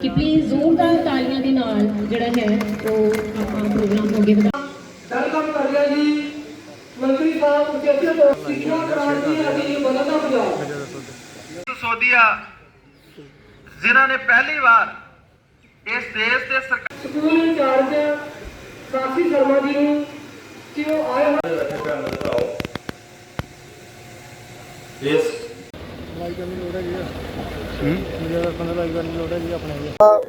ਕਿ ਪਲੀਜ਼ ਜ਼ੋਰਦਾਰ ਤਾਲੀਆਂ ਦੇ ਨਾਲ ਜਿਹੜਾ ਹੈ ਉਹ ਆਪਾਂ ਪ੍ਰੋਗਰਾਮ ਅੱਗੇ ਵਧਾ ਵੈਲਕਮ ਕਰ ਰਿਹਾ ਜੀ ਮੰਤਰੀ ਸਾਹਿਬ ਉਚੇਚੇ ਤੋਂ ਸਿੱਖਿਆ ਕ੍ਰਾਂਤੀ ਅਧੀ ਬਦਲਦਾ ਪੰਜਾਬ। ਸੋਦੀਆ ਜਿਨ੍ਹਾਂ ਨੇ ਪਹਿਲੀ ਵਾਰ ਇਸ ਦੇਸ਼ ਦੇ ਸਰਕਾਰ ਸਕੂਲ ਇੰਚਾਰਜ ਸਾਖੀ ਸ਼ਰਮਾ ਜੀ ਨੂੰ ਕਿ ਉਹ ਆਏ ਹੋਏ ਇਸ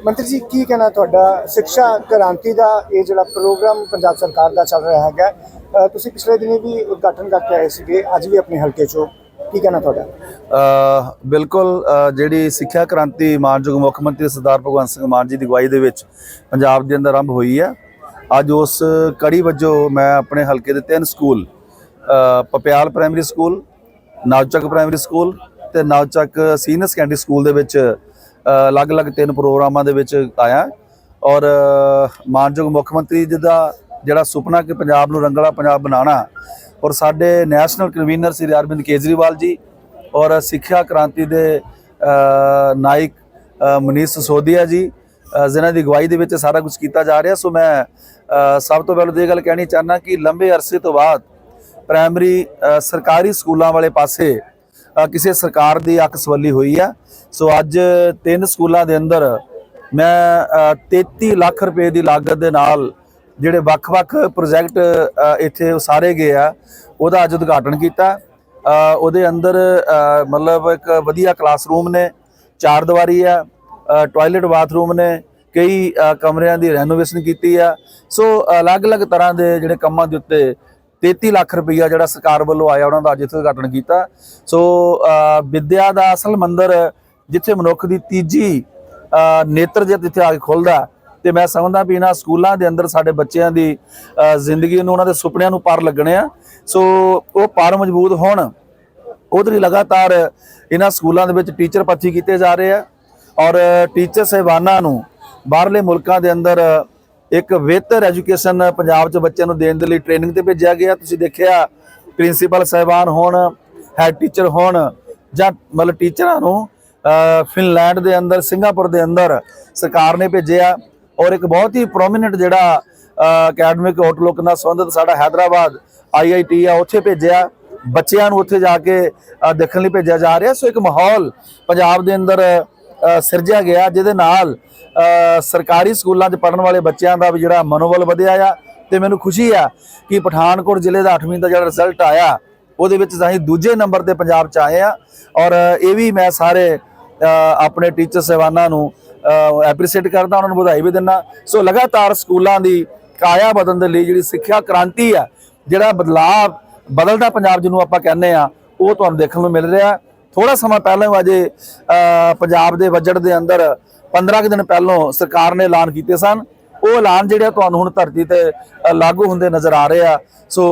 ਮੰਤਰੀ ਜੀ, ਕੀ ਕਹਿਣਾ ਤੁਹਾਡਾ? ਸਿੱਖਿਆ ਕ੍ਰਾਂਤੀ ਦਾ ਇਹ ਜਿਹੜਾ ਪ੍ਰੋਗਰਾਮ ਪੰਜਾਬ ਸਰਕਾਰ ਦਾ ਚੱਲ ਰਿਹਾ ਹੈਗਾ ਤੁਸੀਂ ਪਿਛਲੇ ਦਿਨੀ ਵੀ ਉਦਘਾਟਨ ਕਰਕੇ ਆਏ ਸੀਗੇ, ਅੱਜ ਵੀ ਆਪਣੇ ਹਲਕੇ ਚੋਂ। ਕੀ ਕਹਿਣਾ ਤੁਹਾਡਾ? ਬਿਲਕੁਲ ਜਿਹੜੀ ਸਿੱਖਿਆ ਕ੍ਰਾਂਤੀ ਮਾਨਯੋਗ ਮੁੱਖ ਮੰਤਰੀ ਸਰਦਾਰ ਭਗਵੰਤ ਸਿੰਘ ਮਾਨ ਜੀ ਦੀ ਅਗਵਾਈ ਦੇ ਵਿੱਚ ਪੰਜਾਬ ਦੇ ਅੰਦਰ ਆਰੰਭ ਹੋਈ ਹੈ। ਅੱਜ ਉਸ ਕੜੀ ਵਜੋਂ ਮੈਂ ਆਪਣੇ ਹਲਕੇ ਦੇ ਤਿੰਨ school Papial primary school, Navchak primary school ਤੇ ਨਵਚੱਕ ਸੀਨੀਅਰ ਸੈਕੰਡਰੀ ਸਕੂਲ ਦੇ ਵਿੱਚ ਅਲੱਗ-ਅਲੱਗ ਤਿੰਨ ਪ੍ਰੋਗਰਾਮਾਂ ਦੇ ਵਿੱਚ ਆਇਆ। ਔਰ ਮਾਨਯੋਗ ਮੁੱਖ ਮੰਤਰੀ ਜੀ ਦਾ ਜਿਹੜਾ ਸੁਪਨਾ ਕਿ ਪੰਜਾਬ ਨੂੰ ਰੰਗਲਾ ਪੰਜਾਬ ਬਣਾਉਣਾ, ਔਰ ਸਾਡੇ ਨੈਸ਼ਨਲ ਕਨਵੀਨਰ ਸ੍ਰੀ ਅਰਵਿੰਦ ਕੇਜਰੀਵਾਲ ਜੀ, ਔਰ ਸਿੱਖਿਆ ਕ੍ਰਾਂਤੀ ਦੇ ਨਾਇਕ ਮਨੀਸ਼ ਸਿਸੋਦੀਆ ਜੀ ਜਿਨ੍ਹਾਂ ਦੀ ਅਗਵਾਈ ਦੇ ਵਿੱਚ ਸਾਰਾ ਕੁਝ ਕੀਤਾ ਜਾ ਰਿਹਾ। ਸੋ ਮੈਂ ਸਭ ਤੋਂ ਪਹਿਲਾਂ ਤਾਂ ਇਹ ਗੱਲ ਕਹਿਣੀ ਚਾਹਨਾ ਕਿ ਲੰਬੇ ਅਰਸੇ ਤੋਂ ਬਾਅਦ ਪ੍ਰਾਇਮਰੀ ਸਰਕਾਰੀ ਸਕੂਲਾਂ ਵਾਲੇ ਪਾਸੇ ਕਿਸੇ ਸਰਕਾਰ ਦੀ ਅੱਖ ਸਵੱਲੀ ਹੋਈ ਆ। ਸੋ ਅੱਜ ਤਿੰਨ ਸਕੂਲਾਂ ਦੇ ਅੰਦਰ ਮੈਂ ਅ, 33 ਲੱਖ ਰੁਪਏ ਦੀ ਲਾਗਤ ਦੇ ਨਾਲ ਜਿਹੜੇ ਵੱਖ-ਵੱਖ ਪ੍ਰੋਜੈਕਟ ਇੱਥੇ ਉਸਾਰੇ ਗਏ ਆ ਉਹਦਾ ਅੱਜ ਉਦਘਾਟਨ ਕੀਤਾ। ਉਹਦੇ ਅੰਦਰ ਮਤਲਬ ਇੱਕ ਵਧੀਆ ਕਲਾਸਰੂਮ ਨੇ ਚਾਰ ਦੀਵਾਰੀ ਆ ਅ, ਟਾਇਲਟ ਬਾਥਰੂਮ ਨੇ ਕਈ ਕਮਰਿਆਂ ਦੀ ਰੈਨੋਵੇਸ਼ਨ ਕੀਤੀ ਆ। ਸੋ ਅਲੱਗ-ਅਲੱਗ ਤਰ੍ਹਾਂ ਦੇ ਜਿਹੜੇ ਕੰਮਾਂ ਦੇ ਉੱਤੇ 33 ਲੱਖ ਰੁਪਈਆ ਜਿਹੜਾ ਸਰਕਾਰ ਵੱਲੋਂ ਆਇਆ ਉਹਨਾਂ ਦਾ ਅੱਜ ਇੱਥੇ ਉਦਘਾਟਨ ਕੀਤਾ। ਸੋ ਅ, ਵਿੱਦਿਆ ਦਾ ਅਸਲ ਮੰਦਰ ਜਿੱਥੇ ਮਨੁੱਖ ਦੀ ਤੀਜੀ ਨੇਤਰ ਜੇ ਜਿੱਥੇ ਆ ਕੇ ਖੁੱਲਦਾ ਤੇ ਮੈਂ ਸਮਝਦਾ ਵੀ ਇਹਨਾਂ ਸਕੂਲਾਂ ਦੇ ਅੰਦਰ ਸਾਡੇ ਬੱਚਿਆਂ ਦੀ ਜ਼ਿੰਦਗੀ ਨੂੰ ਉਹਨਾਂ ਦੇ ਸੁਪਨਿਆਂ ਨੂੰ ਪਰ ਲੱਗਣੇ ਆ। ਸੋ ਉਹ ਪਰ ਮਜ਼ਬੂਤ ਹੋਣ। ਉਹਦੇ ਲਈ ਲਗਾਤਾਰ ਇਹਨਾਂ ਸਕੂਲਾਂ ਦੇ ਵਿੱਚ ਟੀਚਰ ਭਰਤੀ ਕੀਤੇ ਜਾ ਰਹੇ ਆ ਔਰ ਟੀਚਰ ਸਹਿਬਾਨਾਂ ਨੂੰ ਬਾਹਰਲੇ ਮੁਲਕਾਂ ਦੇ ਅੰਦਰ ਇੱਕ ਬਿਹਤਰ ਐਜੂਕੇਸ਼ਨ ਪੰਜਾਬ 'ਚ ਬੱਚਿਆਂ ਨੂੰ ਦੇਣ ਦੇ ਲਈ ਟ੍ਰੇਨਿੰਗ ਤੇ ਭੇਜਿਆ ਗਿਆ। ਤੁਸੀਂ ਦੇਖਿਆ ਪ੍ਰਿੰਸੀਪਲ ਸਹਿਬਾਨ ਹੋਣ ਹੈਡ ਟੀਚਰ ਹੋਣ, ਜਾਂ ਮਤਲਬ ਟੀਚਰਾਂ ਨੂੰ ਫਿਨਲੈਂਡ ਦੇ ਅੰਦਰ ਸਿੰਗਾਪੁਰ ਦੇ ਅੰਦਰ ਸਰਕਾਰ ਨੇ ਭੇਜਿਆ। ਔਰ ਇੱਕ ਬਹੁਤ ਹੀ ਪ੍ਰੋਮਿਨੈਂਟ ਜਿਹੜਾ ਅਕੈਡਮਿਕ ਆਊਟਲੁੱਕ ਨਾਲ ਸੰਬੰਧਿਤ ਸਾਡਾ ਹైదరాబాద్ ਆਈਆਈਟੀ ਆ, ਉੱਥੇ ਭੇਜਿਆ। ਬੱਚਿਆਂ ਨੂੰ ਉੱਥੇ ਜਾ ਕੇ ਦੇਖਣ ਲਈ ਭੇਜਿਆ ਜਾ ਰਿਹਾ। ਸੋ ਇੱਕ ਮਾਹੌਲ ਪੰਜਾਬ ਦੇ ਅੰਦਰ ਸਿਰਜਿਆ ਗਿਆ, ਜਿਹਦੇ ਨਾਲ ਸਰਕਾਰੀ ਸਕੂਲਾਂ 'ਚ ਪੜ੍ਹਨ ਵਾਲੇ ਬੱਚਿਆਂ ਦਾ ਵੀ ਜਿਹੜਾ ਮਨੋਬਲ ਵਧਿਆ ਆ। ਤੇ ਮੈਨੂੰ ਖੁਸ਼ੀ ਆ ਕਿ ਪਠਾਨਕੋਟ ਜ਼ਿਲ੍ਹੇ ਦਾ 8ਵੀਂ ਦਾ ਜਿਹੜਾ ਰਿਜ਼ਲਟ ਆਇਆ, ਉਹਦੇ ਵਿੱਚ ਅਸੀਂ ਦੂਜੇ ਨੰਬਰ ਤੇ ਪੰਜਾਬ 'ਚ ਆਏ ਆ। ਔਰ ਇਹ ਵੀ ਮੈਂ ਸਾਰੇ ਆਪਣੇ ਟੀਚਰ ਸਹਿਬਾਨਾਂ ਨੂੰ ਐਪਰੀਸ਼ੀਏਟ ਕਰਦਾ, ਉਹਨਾਂ ਨੂੰ ਵਧਾਈ ਵੀ ਦਿੰਦਾ। ਸੋ ਲਗਾਤਾਰ ਸਕੂਲਾਂ ਦੀ ਕਾਇਆ ਬਦਲਣ ਦੇ ਲਈ ਜਿਹੜੀ ਸਿੱਖਿਆ ਕ੍ਰਾਂਤੀ ਆ, ਜਿਹੜਾ ਬਦਲਾਅ ਬਦਲਦਾ ਪੰਜਾਬ ਜਿਹਨੂੰ ਆਪਾਂ ਕਹਿੰਦੇ ਆ, ਉਹ ਤੁਹਾਨੂੰ ਦੇਖਣ ਨੂੰ ਮਿਲ ਰਿਹਾ। ਥੋੜਾ ਸਮਾਂ ਪਹਿਲਾਂ ਅਜੇ ਪੰਜਾਬ ਦੇ ਬਜਟ ਦੇ ਅੰਦਰ 15 ਕੁ ਦਿਨ ਪਹਿਲਾਂ ਸਰਕਾਰ ਨੇ ਐਲਾਨ ਕੀਤੇ ਸਨ। ਉਹ ਐਲਾਨ ਜਿਹੜੇ ਆ ਤੁਹਾਨੂੰ ਹੁਣ ਧਰਤੀ ਤੇ ਲਾਗੂ ਹੁੰਦੇ ਨਜ਼ਰ ਆ ਰਹੇ ਆ। ਸੋ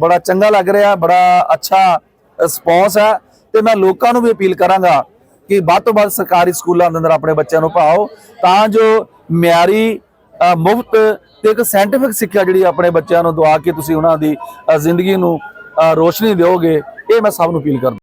ਬੜਾ ਚੰਗਾ ਲੱਗ ਰਿਹਾ, ਬੜਾ ਅੱਛਾ ਰਿਸਪੌਂਸ ਹੈ ਤੇ ਮੈਂ ਲੋਕਾਂ ਨੂੰ ਵੀ ਅਪੀਲ ਕਰਾਂਗਾ ਕਿ ਵੱਧ ਤੋਂ ਵੱਧ ਸਰਕਾਰੀ ਸਕੂਲਾਂ ਦੇ ਅੰਦਰ ਆਪਣੇ ਬੱਚਿਆਂ ਨੂੰ ਪਾਓ ਤਾਂ ਜੋ ਮਿਆਰੀ ਮੁਫਤ ਤੇ ਇੱਕ ਸਾਇੰਟਿਫਿਕ ਸਿੱਖਿਆ ਜਿਹੜੀ ਆਪਣੇ ਬੱਚਿਆਂ ਨੂੰ ਦਵਾ ਕੇ ਤੁਸੀਂ ਉਹਨਾਂ ਦੀ ਜ਼ਿੰਦਗੀ ਨੂੰ ਰੋਸ਼ਨੀ ਦਿਓਗੇ। ਇਹ ਮੈਂ ਸਭ ਨੂੰ ਅਪੀਲ ਕਰਦਾ।